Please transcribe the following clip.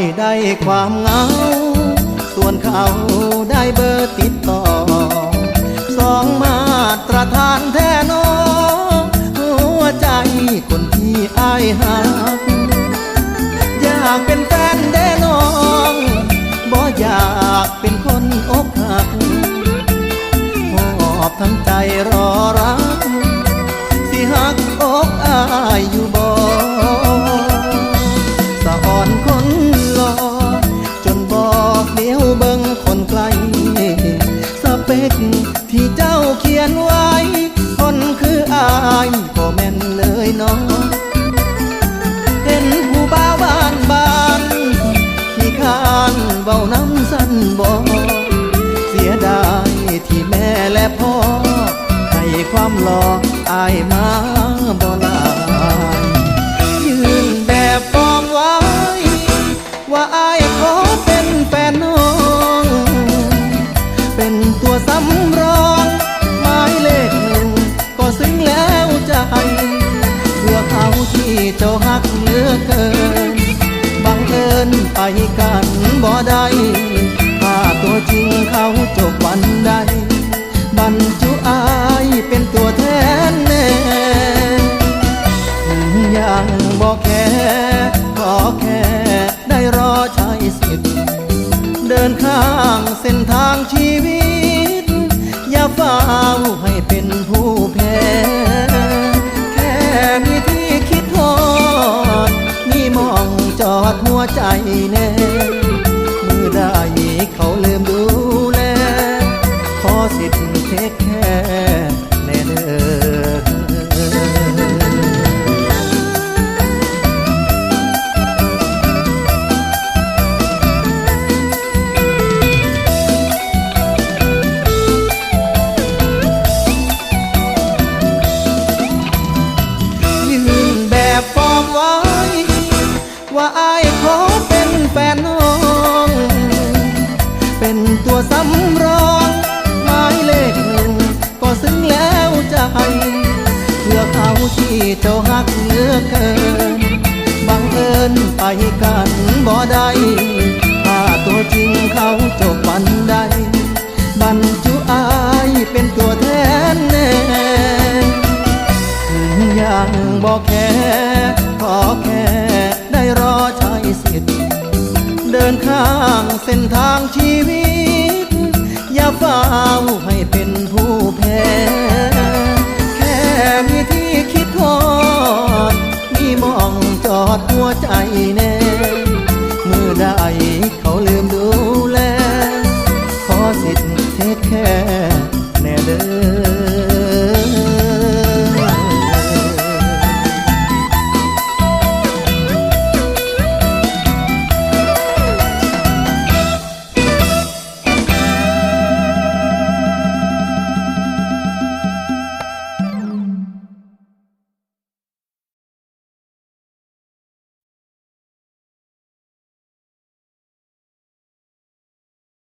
อยได้ความเงา ส่วนเขาได้เบอร์ติดต่อ สองมาตรฐานแท้นอหัวใจคนที่อายหักอยากเป็นแฟนแน่นองบ่อยากเป็นคนอกหักมอบทั้งใจรอรัก สิหักอกอายอยู่บ่ เปกที่เจ้าเขียนไว้คนคืออายก็แม่นเลยน้อง ตัวสำรองหมายเลขหนึ่งก็ซึ้งแล้วใจเพื่อเขาที่เจ้าหักเหลือเกิน บังเอิญไปกันบ่ได้ถ้าตัวจริงเขาจบวันใด บรรจุอายเป็นตัวแทนแน่ยังบอกแค่ขอแค่ได้รอใช้สิทธิ์เดินข้างเส้นทางชีวิต ให้เป็นผู้แพ้แค่มีที่คิดทอด มีมองจอดหัวใจแน ว่าอายขอเป็นแฟนน้อง เป็นตัวสำรองหมายเลขหนึ่งก็ซึ้งแล้วใจเพื่อเขาที่เจ้าหักเหลือเกิน บังเอิญไปกันบ่ได้ถ้าตัวจริงเขาจบวันใดบรรจุอายเป็นตัวแทนแน่ยังบอกแค่ขอแค่ รอใช้สิทธิ์ เดินข้างเส้นทางชีวิต อย่าเฝ้าให้เป็นผู้แพ้แค่มีที่คิดทอด มีมองจอดหัวใจ